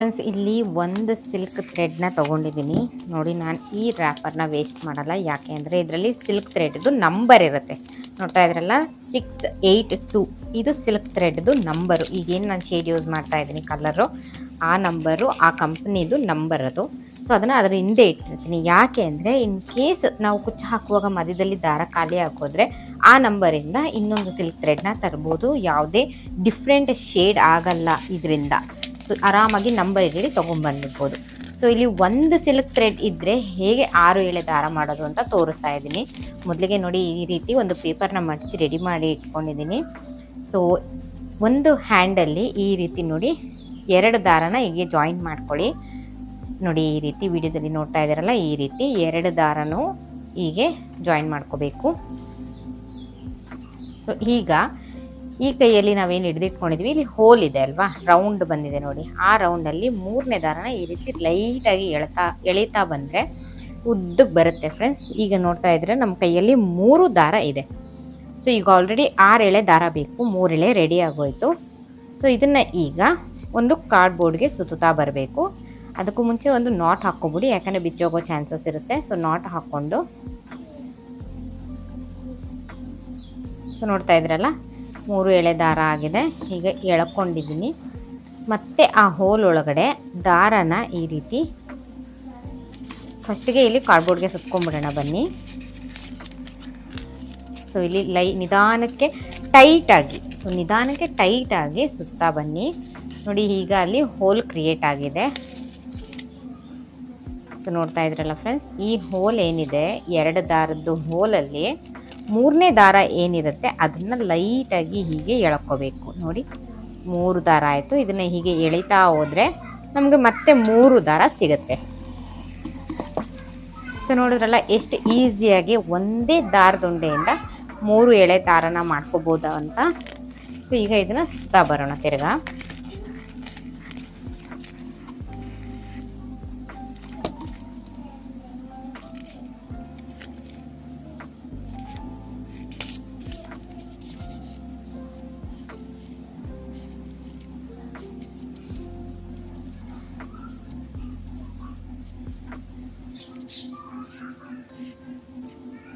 Friends ಇಲ್ಲಿ ಒಂದು silk ಥ್ರೆಡ್ನ ತೊಗೊಂಡಿದ್ದೀನಿ. ನೋಡಿ, ನಾನು ಈ ರ್ಯಾಪರ್ನ ವೇಸ್ಟ್ ಮಾಡಲ್ಲ. ಯಾಕೆ ಅಂದರೆ ಇದರಲ್ಲಿ ಸಿಲ್ಕ್ ಥ್ರೆಡ್ದು ನಂಬರ್ ಇರುತ್ತೆ. ನೋಡ್ತಾ ಇದ್ರಲ್ಲ? ಸಿಕ್ಸ್ ಏಯ್ಟ್ ಟು ಇದು ಸಿಲ್ಕ್ ಥ್ರೆಡ್ದು ನಂಬರು ಈಗೇನು ನಾನು ಶೇಡ್ ಯೂಸ್ ಮಾಡ್ತಾ ಇದ್ದೀನಿ ಕಲರು ಆ ನಂಬರು ಆ ಕಂಪ್ನಿದು ನಂಬರ್ ಅದು. ಸೊ ಅದನ್ನು ಅದರ ಹಿಂದೆ ಇಟ್ಟಿರ್ತೀನಿ. ಯಾಕೆ ಅಂದರೆ ಇನ್ ಕೇಸ್ ನಾವು ಕುಚ್ಚು ಹಾಕುವಾಗ ಮಧ್ಯದಲ್ಲಿ ದಾರ ಖಾಲಿ ಹಾಕೋದ್ರೆ ಆ ನಂಬರಿಂದ ಇನ್ನೊಂದು ಸಿಲ್ಕ್ ಥ್ರೆಡ್ನ ತರ್ಬೋದು. ಯಾವುದೇ ಡಿಫ್ರೆಂಟ್ ಶೇಡ್ ಆಗಲ್ಲ ಇದರಿಂದ. ಸೊ ಆರಾಮಾಗಿ ನಂಬರ್ ಇಡೀ ತೊಗೊಂಡ್ಬಂದ್ಬಿಡ್ಬೋದು ಸೊ ಇಲ್ಲಿ ಒಂದು ಸಿಲ್ಕ್ ಥ್ರೆಡ್ ಇದ್ದರೆ ಹೇಗೆ ಆರು ಎಳೆ ದಾರ ಮಾಡೋದು ಅಂತ ತೋರಿಸ್ತಾ ಇದ್ದೀನಿ. ಮೊದಲಿಗೆ ನೋಡಿ ಈ ರೀತಿ ಒಂದು ಪೇಪರ್ನ ಮಡಚಿ ರೆಡಿ ಮಾಡಿ ಇಟ್ಕೊಂಡಿದ್ದೀನಿ. ಸೊ ಒಂದು ಹ್ಯಾಂಡಲ್ಲಿ ಈ ರೀತಿ ನೋಡಿ ಎರಡು ದಾರನ ಹೀಗೆ ಜಾಯಿನ್ ಮಾಡ್ಕೊಳ್ಳಿ. ನೋಡಿ ಈ ರೀತಿ ವಿಡಿಯೋದಲ್ಲಿ ನೋಡ್ತಾ ಇದ್ದಾರಲ್ಲ, ಈ ರೀತಿ ಎರಡು ದಾರನೂ ಹೀಗೆ ಜಾಯಿನ್ ಮಾಡ್ಕೋಬೇಕು. ಸೊ ಈಗ ಈ ಕೈಯಲ್ಲಿ ನಾವೇನು ಹಿಡಿದಿಟ್ಕೊಂಡಿದ್ವಿ? ಇಲ್ಲಿ ಹೋಲ್ ಇದೆ ಅಲ್ವಾ? ರೌಂಡ್ ಬಂದಿದೆ ನೋಡಿ. ಆ ರೌಂಡಲ್ಲಿ ಮೂರನೇ ದಾರನ ಈ ರೀತಿ ಲೈಟಾಗಿ ಎಳ್ತಾ, ಎಳಿತಾ ಬಂದರೆ ಉದ್ದಕ್ಕೆ ಬರುತ್ತೆ ಫ್ರೆಂಡ್ಸ್ ಈಗ ನೋಡ್ತಾ ಇದ್ರೆ ನಮ್ಮ ಕೈಯಲ್ಲಿ ಮೂರು ದಾರ ಇದೆ. ಸೊ ಈಗ ಆಲ್ರೆಡಿ ಆರು ಎಳೆ ದಾರ ಬೇಕು, ಮೂರು ಎಳೆ ರೆಡಿ ಆಗೋಯ್ತು. ಸೊ ಇದನ್ನು ಈಗ ಒಂದು ಕಾರ್ಡ್ಬೋರ್ಡ್ಗೆ ಸುತ್ತುತ್ತಾ ಬರಬೇಕು. ಅದಕ್ಕೂ ಮುಂಚೆ ಒಂದು ನಾಟ್ ಹಾಕ್ಕೊಬಿಡಿ, ಯಾಕಂದರೆ ಬಿಚ್ಚೋಗೋ ಚಾನ್ಸಸ್ ಇರುತ್ತೆ. ಸೊ ನಾಟ್ ಹಾಕ್ಕೊಂಡು. ಸೊ ನೋಡ್ತಾ ಇದ್ರಲ್ಲ? ಮೂರು ಎಳೆ ದಾರ ಆಗಿದೆ. ಈಗ ಎಳ್ಕೊಂಡಿದ್ದೀನಿ. ಮತ್ತೆ ಆ ಹೋಲ್ ಒಳಗಡೆ ದಾರನ ಈ ರೀತಿ ಫಸ್ಟಿಗೆ ಇಲ್ಲಿ ಕಾರ್ಡ್ಬೋರ್ಡ್ಗೆ ಸುತ್ಕೊಂಡ್ಬಿಡೋಣ ಬನ್ನಿ. ಸೊ ಇಲ್ಲಿ ಲೈ ನಿಧಾನಕ್ಕೆ ಟೈಟಾಗಿ ಸೊ ನಿಧಾನಕ್ಕೆ ಟೈಟಾಗಿ ಸುತ್ತಾ ಬನ್ನಿ. ನೋಡಿ, ಈಗ ಅಲ್ಲಿ ಹೋಲ್ ಕ್ರಿಯೇಟ್ ಆಗಿದೆ. ಸೊ ನೋಡ್ತಾ ಇದ್ರಲ್ಲ ಫ್ರೆಂಡ್ಸ್ ಈ ಹೋಲ್ ಏನಿದೆ, ಎರಡು ದಾರದ್ದು ಹೋಲಲ್ಲಿ ಮೂರನೇ ದಾರ ಏನಿರುತ್ತೆ ಅದನ್ನು ಲೈಟಾಗಿ ಹೀಗೆ ಎಳ್ಕೋಬೇಕು. ನೋಡಿ, ಮೂರು ದಾರ ಆಯಿತು. ಇದನ್ನು ಹೀಗೆ ಎಳಿತಾ ಹೋದರೆ ನಮಗೆ ಮತ್ತೆ ಮೂರು ದಾರ ಸಿಗುತ್ತೆ. ಸೊ ನೋಡಿದ್ರಲ್ಲ, ಎಷ್ಟು ಈಸಿಯಾಗಿ ಒಂದೇ ದಾರದುಂಡೆಯಿಂದ ಮೂರು ಎಳೆ ದಾರನ ಮಾಡ್ಕೋಬೋದು ಅಂತ. ಸೊ ಈಗ ಇದನ್ನು ಸುತ್ತಾ ಬರೋಣ ತಿರ್ಗಾ. よろしくお願いします。